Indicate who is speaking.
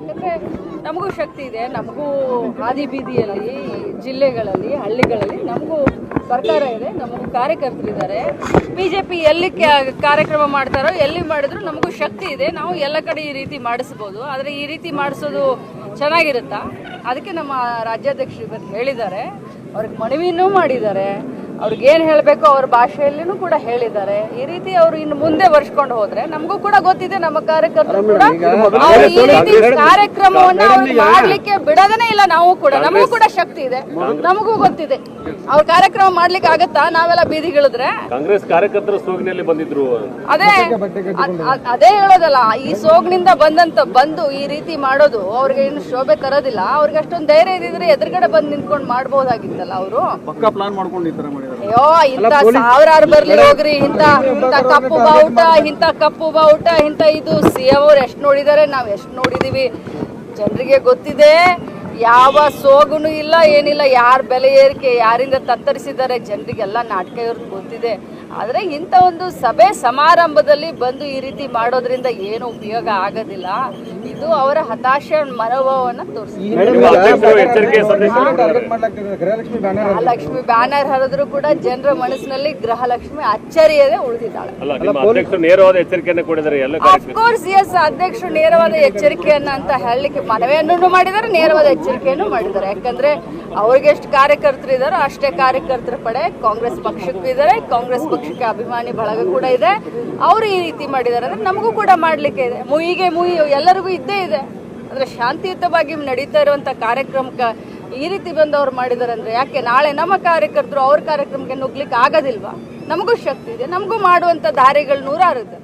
Speaker 1: ಯಾಕಂದರೆ ನಮಗೂ ಶಕ್ತಿ ಇದೆ, ನಮಗೂ ಹಾದಿ ಬೀದಿಯಲ್ಲಿ, ಜಿಲ್ಲೆಗಳಲ್ಲಿ, ಹಳ್ಳಿಗಳಲ್ಲಿ ನಮಗೂ ಸರ್ಕಾರ ಇದೆ, ನಮಗೂ ಕಾರ್ಯಕರ್ತರಿದ್ದಾರೆ ಬಿ ಜೆ ಪಿ ಎಲ್ಲಿ ಕಾರ್ಯಕ್ರಮ ಮಾಡ್ತಾರೋ, ಎಲ್ಲಿ ಮಾಡಿದ್ರು ನಮಗೂ ಶಕ್ತಿ ಇದೆ. ನಾವು ಎಲ್ಲ ಕಡೆ ಈ ರೀತಿ ಮಾಡಿಸ್ಬೋದು. ಆದರೆ ಈ ರೀತಿ ಮಾಡಿಸೋದು ಚೆನ್ನಾಗಿರುತ್ತಾ? ಅದಕ್ಕೆ ನಮ್ಮ ರಾಜ್ಯಾಧ್ಯಕ್ಷರು ಇವತ್ತು ಹೇಳಿದ್ದಾರೆ. ಅವ್ರಿಗೆ ಮನವಿನೂ ಮಾಡಿದ್ದಾರೆ. ಅವ್ರಿಗೆ ಏನು ಹೇಳಬೇಕು ಅವ್ರ ಭಾಷೆಯಲ್ಲಿನೂ ಕೂಡ ಹೇಳಿದ್ದಾರೆ. ಈ ರೀತಿ ಅವರು ಇನ್ನು ಮುಂದೆ ವರ್ಷಕೊಂಡು ಹೋದ್ರೆ ನಮಗೂ ಕೂಡ ಗೊತ್ತಿದೆ ನಮ್ಮ ಕಾರ್ಯಕರ್ತರು ಕೂಡ ಅವ್ರು ಈ ರೀತಿ ಕಾರ್ಯಕ್ರಮವನ್ನ ಅವ್ರು ಮಾಡ್ಲಿಕ್ಕೆ ಬಿಡೋದನೇ ಇಲ್ಲ ನಾವು ಕೂಡ. ನಮಗೂ ಕೂಡ ಶಕ್ತಿ ಇದೆ. ನಮಗೂ ಗೊತ್ತಿದೆ. ಅವ್ರ ಕಾರ್ಯಕ್ರಮ ಮಾಡ್ಲಿಕ್ಕೆ ಆಗತ್ತಾ? ನಾವೆಲ್ಲ ಬೀದಿಗಿಳಿದ್ರೆ
Speaker 2: ಕಾಂಗ್ರೆಸ್ ಕಾರ್ಯಕರ್ತರ ಸೋಗಿನಲ್ಲಿ ಬಂದಿದ್ರು.
Speaker 1: ಅದೇ ಅದ್- ಹೇಳೋದಲ್ಲ ಈ ಸೋಗ್ನಿಂದ ಬಂದಂತ ಬಂದು ಈ ರೀತಿ ಮಾಡೋದು ಅವ್ರಿಗೆ ಏನು ಶೋಭೆ ತರೋದಿಲ್ಲ. ಅವ್ರಿಗೆ ಅಷ್ಟೊಂದು ಧೈರ್ಯ ಇದ್ರೆ ಎದುರುಗಡೆ ಬಂದು ನಿಂತ್ಕೊಂಡು ಮಾಡ್ಬೋದಾಗಿತ್ತಲ್ಲ ಅವರು?
Speaker 3: ಪಕ್ಕ ಪ್ಲಾನ್ ಮಾಡ್ಕೊಂಡು ಈ ತರ ಮಾಡಿದ್ದಾರೆ
Speaker 1: ಅಯ್ಯೋ ಇಂತ ಸಾವಿರಾರು ಬರ್ಲಿ ಹೋಗ್ರಿ ಇಂತ ಇಂತ ಕಪ್ಪು ಬಾವುಟ ಇಂತ ಕಪ್ಪು ಬಾವುಟ ಇಂತ ಇದು ಸಿ ಎಂ ಅವ್ರು ಎಷ್ಟು ನೋಡಿದಾರೆ ನಾವ್ ಎಷ್ಟು ನೋಡಿದೀವಿ. ಜನರಿಗೆ ಗೊತ್ತಿದೆ ಯಾವ ಸೋಗುನು ಇಲ್ಲ ಏನಿಲ್ಲ ಯಾರ ಬೆಲೆ ಏರಿಕೆ ಯಾರಿಂದ ತತ್ತರಿಸಿದ್ದಾರೆ ಜನರಿಗೆಲ್ಲ ನಾಟಕ ಇವ್ರದ್ದು ಗೊತ್ತಿದೆ. ಆದರೆ ಇಂಥ ಒಂದು ಸಭೆ ಸಮಾರಂಭದಲ್ಲಿ ಬಂದು ಈ ರೀತಿ ಮಾಡೋದ್ರಿಂದ ಏನು ಉಪಯೋಗ ಆಗೋದಿಲ್ಲ. ಇದು ಅವರ ಹತಾಶೆ ಮನೋಭಾವವನ್ನು
Speaker 3: ಮಾಡ್ಲಾಗ್ತಿದೆ ಗೃಹಲಕ್ಷ್ಮಿ ಬ್ಯಾನರ್
Speaker 1: ಹರಿದ್ರು ಕೂಡ ಜನರ ಮನಸ್ಸಿನಲ್ಲಿ ಗೃಹಲಕ್ಷ್ಮಿ ಅಚ್ಚರಿಯದೆ ಉಳಿದಿದ್ದಾಳೆ.
Speaker 2: ಅಲ್ಲ ನಿಮ್ಮ ಅಧ್ಯಕ್ಷರು ನೇರವಾದ ಎಚ್ಚರಿಕೆಯನ್ನು ಕೊಡಿದ್ದಾರೆ ಎಲ್ಲ ಕಾರ್ಯಕ್ರಮ
Speaker 1: ಅಫ್ಕೋರ್ಸ್ ಎಸ್ ಅಧ್ಯಕ್ಷರು ನೇರವಾದ ಎಚ್ಚರಿಕೆಯನ್ನ ಅಂತ ಹೇಳಲಿಕ್ಕೆ ಮನವಿಯನ್ನು ಮಾಡಿದ್ದಾರೆ ನೇರವಾದ ಎಚ್ಚರಿಕೆಯನ್ನು ಮಾಡಿದ್ದಾರೆ. ಯಾಕಂದ್ರೆ ಅವ್ರಿಗೆ ಎಷ್ಟು ಕಾರ್ಯಕರ್ತರು ಇದಾರೋ ಅಷ್ಟೇ ಕಾರ್ಯಕರ್ತರ ಪಡೆ ಕಾಂಗ್ರೆಸ್ ಪಕ್ಷಕ್ಕೂ ಇದಾರೆ, ಕಾಂಗ್ರೆಸ್ ಪಕ್ಷಕ್ಕೆ ಅಭಿಮಾನಿ ಬಳಗ ಕೂಡ ಇದೆ. ಅವರು ಈ ರೀತಿ ಮಾಡಿದ್ದಾರೆ ಅಂದ್ರೆ ನಮಗೂ ಕೂಡ ಮಾಡ್ಲಿಕ್ಕೆ ಇದೆ. ಮುಯಿಗೆ ಮುಯಿ ಎಲ್ಲರಿಗೂ ಇದ್ದೇ ಇದೆ. ಅಂದ್ರೆ ಶಾಂತಿಯುತವಾಗಿ ನಡೀತಾ ಇರುವಂತ ಕಾರ್ಯಕ್ರಮಕ್ಕೆ ಈ ರೀತಿ ಬಂದು ಅವ್ರು ಮಾಡಿದ್ದಾರೆ ಅಂದ್ರೆ ಯಾಕೆ? ನಾಳೆ ನಮ್ಮ ಕಾರ್ಯಕರ್ತರು ಅವ್ರ ಕಾರ್ಯಕ್ರಮಕ್ಕೆ ನುಗ್ಲಿಕ್ಕೆ ಆಗೋದಿಲ್ವಾ? ನಮಗೂ ಶಕ್ತಿ ಇದೆ. ನಮಗೂ ಮಾಡುವಂತ ದಾರಿಗಳು ನೂರಾರು ಇದೆ.